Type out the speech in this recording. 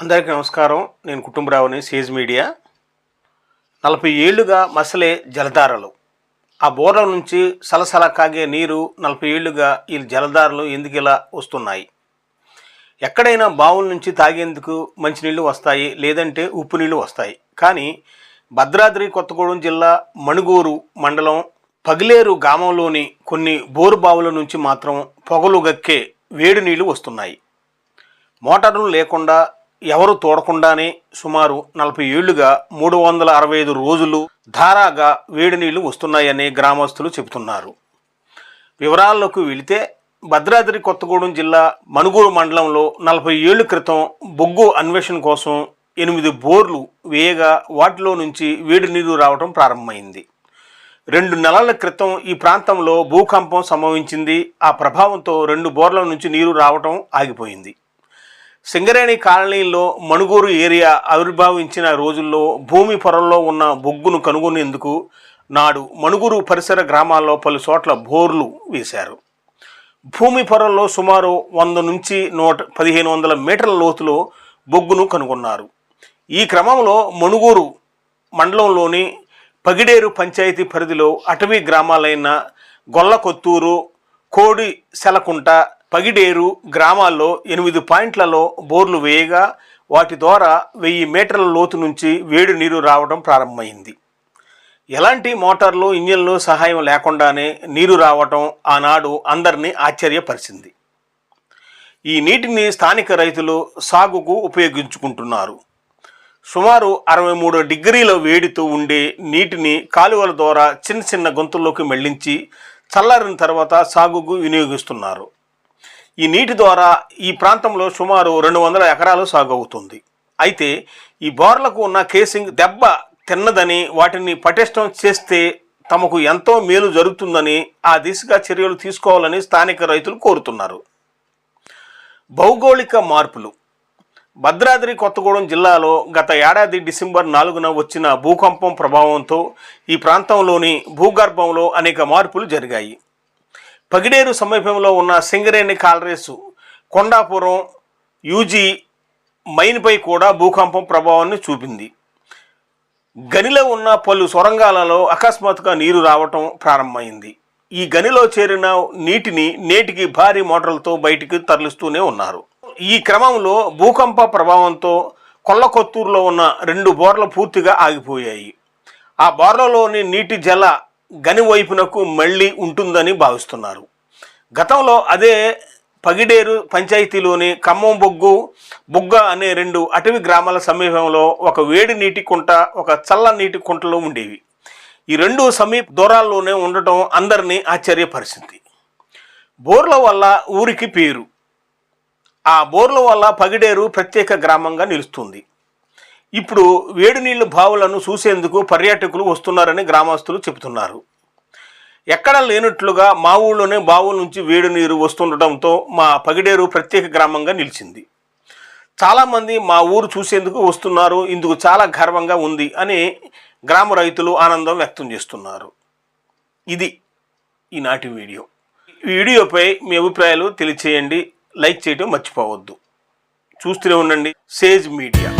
అందరికీ నమస్కారం. నేను కుటుంబరావుని సేజ్ మీడియా. నలభై ఏళ్ళుగా మసలే జలధారలు. ఆ బోర్ల నుంచి సలసల కాగే నీరు నలభై ఏళ్ళుగా ఈ జలధారలు ఎందుకు ఇలా వస్తున్నాయి? ఎక్కడైనా బావుల నుంచి తాగేందుకు మంచినీళ్ళు వస్తాయి లేదంటే ఉప్పు నీళ్ళు వస్తాయి. కానీ భద్రాద్రి కొత్తగూడెం జిల్లా మణుగూరు మండలం పగిలేరు గ్రామంలోని కొన్ని బోరు బావుల నుంచి మాత్రం పొగలు గక్కే వేడి నీళ్ళు వస్తున్నాయి. మోటార్లు లేకుండా ఎవరు తోడకుండానే సుమారు నలభై ఏళ్ళుగా మూడు వందల అరవై ఐదు రోజులు ధారాగా వేడి నీళ్ళు వస్తున్నాయని గ్రామస్తులు చెబుతున్నారు. వివరాల్లోకి వెళితే భద్రాద్రి కొత్తగూడెం జిల్లా మణుగూరు మండలంలో నలభై ఏళ్ళ క్రితం బొగ్గు అన్వేషణ కోసం ఎనిమిది బోర్లు వేయగా వాటిలో నుంచి వేడి నీరు రావడం ప్రారంభమైంది. రెండు నెలల క్రితం ఈ ప్రాంతంలో భూకంపం సంభవించింది. ఆ ప్రభావంతో రెండు బోర్ల నుంచి నీరు రావటం ఆగిపోయింది. సింగరేణి కాలనీలో మణుగూరు ఏరియా ఆవిర్భావించిన రోజుల్లో భూమి పొరల్లో ఉన్న బొగ్గును కనుగొనేందుకు నాడు మణుగూరు పరిసర గ్రామాల్లో పలు చోట్ల బోర్లు వేశారు. భూమి పొరల్లో సుమారు వంద నుంచి నూట పదిహేను వందల మీటర్ల లోతులో బొగ్గును కనుగొన్నారు. ఈ క్రమంలో మణుగూరు మండలంలోని పగిడేరు పంచాయతీ పరిధిలో అటవీ గ్రామాలైన గొల్లకొత్తూరు కోడి సెలకుంట పగిడేరు గ్రామాల్లో ఎనిమిది పాయింట్లలో బోర్లు వేయగా వాటి ద్వారా వెయ్యి మీటర్ల లోతు నుంచి వేడి నీరు రావడం ప్రారంభమైంది. ఎలాంటి మోటార్లు ఇంజన్లు సహాయం లేకుండానే నీరు రావటం ఆనాడు అందరినీ ఆశ్చర్యపరిచింది. ఈ నీటిని స్థానిక రైతులు సాగుకు ఉపయోగించుకుంటున్నారు. సుమారు అరవై మూడు డిగ్రీల వేడితో ఉండే నీటిని కాలువల ద్వారా చిన్న చిన్న గొంతుల్లోకి మళ్ళించి చల్లారిన తర్వాత సాగుకు వినియోగిస్తున్నారు. ఈ నీటి ద్వారా ఈ ప్రాంతంలో సుమారు రెండు వందల ఎకరాలు సాగు అవుతుంది అయితే ఈ బోర్లకు ఉన్న కేసింగ్ దెబ్బ తిన్నదని వాటిని పటిష్టం చేస్తే తమకు ఎంతో మేలు జరుగుతుందని ఆ దిశగా చర్యలు తీసుకోవాలని స్థానిక రైతులు కోరుతున్నారు. భౌగోళిక మార్పులు. భద్రాద్రి కొత్తగూడెం జిల్లాలో గత ఏడాది డిసెంబర్ నాలుగున వచ్చిన భూకంపం ప్రభావంతో ఈ ప్రాంతంలోని భూగర్భంలో అనేక మార్పులు జరిగాయి. పగిడేరు సమీపంలో ఉన్న సింగరేణి కాలరేసు కొండాపురం యూజీ మైన్పై కూడా భూకంపం ప్రభావాన్ని చూపింది. గనిలో ఉన్న పలు సొరంగాలలో అకస్మాత్తుగా నీరు రావటం ప్రారంభమైంది. ఈ గనిలో చేరిన నీటిని నేటికి భారీ మోటార్లతో బయటికి తరలిస్తూనే ఉన్నారు. ఈ క్రమంలో భూకంప ప్రభావంతో కొల్లకొత్తూరులో ఉన్న రెండు బోర్లు పూర్తిగా ఆగిపోయాయి. ఆ బోర్లలోని నీటి జల గని వైపునకు మళ్ళీ ఉంటుందని భావిస్తున్నారు. గతంలో అదే పగిడేరు పంచాయతీలోని ఖమ్మం బొగ్గు బుగ్గ అనే రెండు అటవీ గ్రామాల సమీపంలో ఒక వేడి నీటి కుంట ఒక చల్ల నీటి కుంటలు ఉండేవి. ఈ రెండు సమీప దూరాల్లోనే ఉండటం అందరినీ ఆశ్చర్యపరిచింది. బోర్ల వల్ల ఊరికి పేరు. ఆ బోర్ల వల్ల పగిడేరు ప్రత్యేక గ్రామంగా నిలుస్తుంది. ఇప్పుడు వేడి నీళ్ళు బావులను చూసేందుకు పర్యాటకులు వస్తున్నారని గ్రామస్తులు చెబుతున్నారు. ఎక్కడ లేనట్లుగా మా ఊళ్ళోనే బావుల నుంచి వేడి నీరు వస్తుండటంతో మా పగిడేరు ప్రత్యేక గ్రామంగా నిలిచింది. చాలామంది మా ఊరు చూసేందుకు వస్తున్నారు ఇందుకు చాలా గర్వంగా ఉంది అని గ్రామ రైతులు ఆనందం వ్యక్తం చేస్తున్నారు. ఇది ఈనాటి వీడియో. ఈ వీడియోపై మీ అభిప్రాయాలు తెలియచేయండి లైక్ చేయడం మర్చిపోవద్దు. చూస్తూనే ఉండండి సేజ్ మీడియా.